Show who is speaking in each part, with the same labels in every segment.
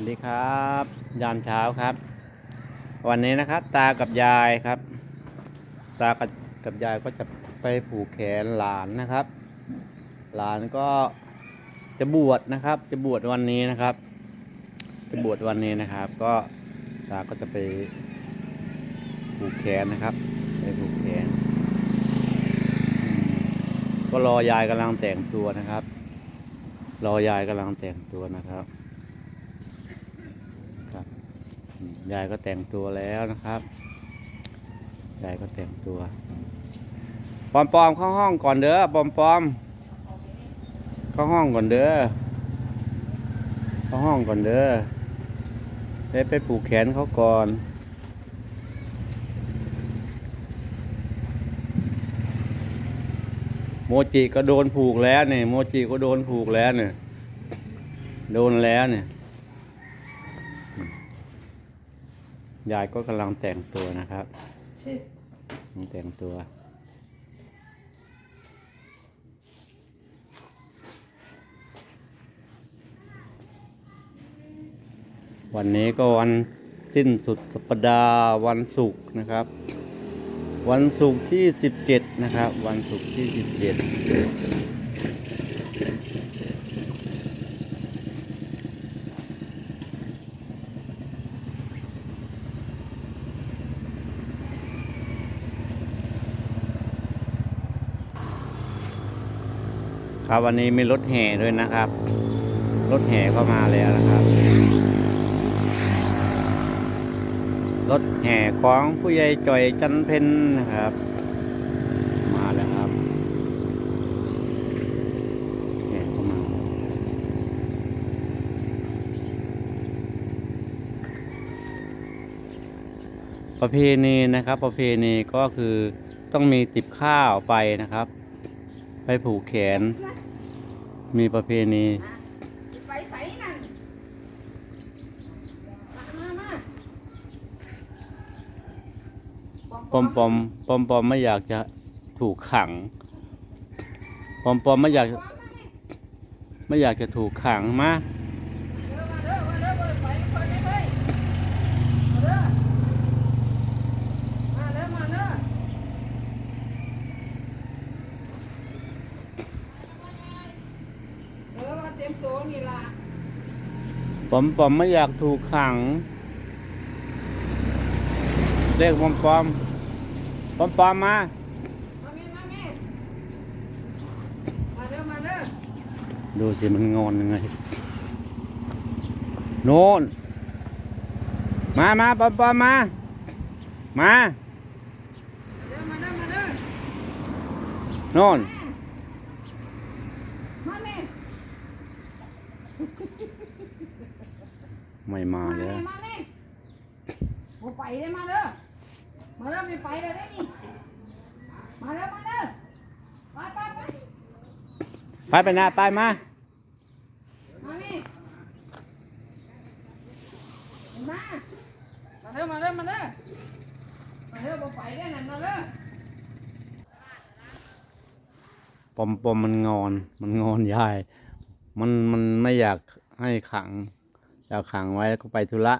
Speaker 1: วัสดีครับ ยามเช้าครับ วันนี้นะครับ ตากับยายครับ ตากับกับยายก็จะไปผูกแขนหลานนะครับ หลานก็จะบวชนะครับ จะบวชวันนี้นะครับ จะบวชวันนี้นะครับ ก็ตาก็จะไปผูกแขนนะครับไปผูกแขน ก็รอยายกำลังแต่งตัวนะครับ รอยายกำลังแต่งตัวนะครับอืม ยายก็แต่งตัวแล้วนะครับยายก็แต่งตัว ปอมปอมเข้าห้องก่อนเด้อปอมปอมเข้าห้องก่อนเด้อเข้าห้องก่อนเด้อไปไปปลูกแขนเขาก่อนโมจิก็โดนผูกแล้วเนี่ยโมจิก็โดนผูกแล้วเนี่ยโดนแล้วเนี่ย ยายก็กำลังแต่งตัวนะครับกำลังแต่งตัว วันนี้ก็วันสิ้นสุดสัปดาห์วันศุกร์นะครับ วันศุกร์ที่ 17 นะครับ วันศุกร์ที่ 17 ครับวันนี้มีรถแห่ด้วยนะครับ รถแห่เข้ามาแล้วนะครับ รถแห่ของผู้ใหญ่จ่อยจันเพนนะครับ มาแล้วครับแห่เข้ามาประเพณีนะครับ ประเพณีก็คือต้องมีติบข้าวไปนะครับ ไปผูกแขน มีประเพณี
Speaker 2: ไปใส่นั่นมามา
Speaker 1: ปอมปอมปอมปอมไม่อยากจะถูกขัง ปอมปอมไม่อยาก ไม่อยากจะถูกขังมา
Speaker 2: เด้อมาเด้อมาเด้อมาไปคนนี้เฮ้ยมาเด้อมาเด้อมาเด้อเออมาเต็มตัวนี่ล่ะ
Speaker 1: ปอมปอมไม่อยากถูกขัง เรียกปอมปอมปอมปอมมา
Speaker 2: มาแม่มาแม่มาเด้อมาเด้อ
Speaker 1: ดูสิมันงอนยังไงโน่นมามาปอมปอมมา มา
Speaker 2: เด้อมาเด้อมาเด้อ
Speaker 1: โน่น
Speaker 2: มาแม่
Speaker 1: ไม่มา
Speaker 2: มา
Speaker 1: เล
Speaker 2: แม่
Speaker 1: ย
Speaker 2: มาแม่บ่ไปเด้อมาเด้อมาเด้อไม่ไปแล้วเด้อนี่มาเด้อมาเด้อไปไปไป
Speaker 1: ไปไปนะไปมา
Speaker 2: มาแม่มามาเด้อมาเด้อมาเด้อมาเด้อบ่ไปได้อนั่นมาเด้อ
Speaker 1: ปอมปอมมันงอน มันงอนยาย มันมันไม่อยากให้ขัง อยาขังไว้แล้วก็ไปธุระ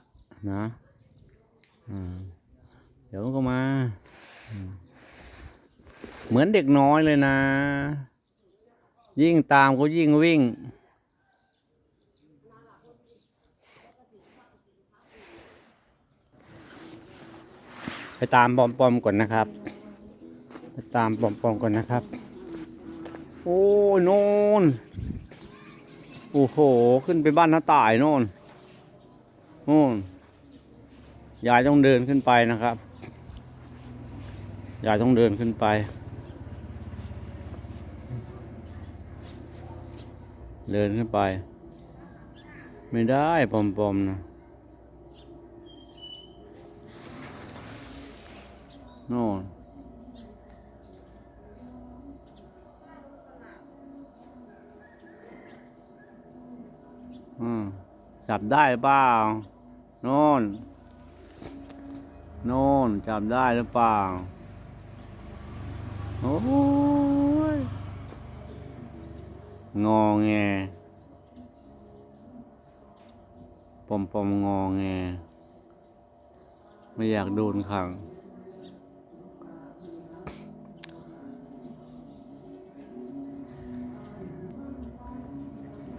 Speaker 1: นะเดี๋ยวมันก็มา เหมือนเด็กน้อยเลยนะ ยิ่งตามก็ยิ่งวิ่ง ไปตามปอมปอมก่อนนะครับ ไปตามปอมปอมก่อนนะครับ โอ้โน่นโอ้โห ขึ้นไปบ้านน้าต่ายโน่น น่นยายต้องเดินขึ้นไปนะครับยายต้องเดินขึ้นไป เดินขึ้นไป ไม่ได้ปอมๆนะโน่นอืมจับได้เปล่า โน่นโน่นจับได้หรือเปล่า โอ้ย งอแงปอมปอมงอแง ไม่อยากโดนขัง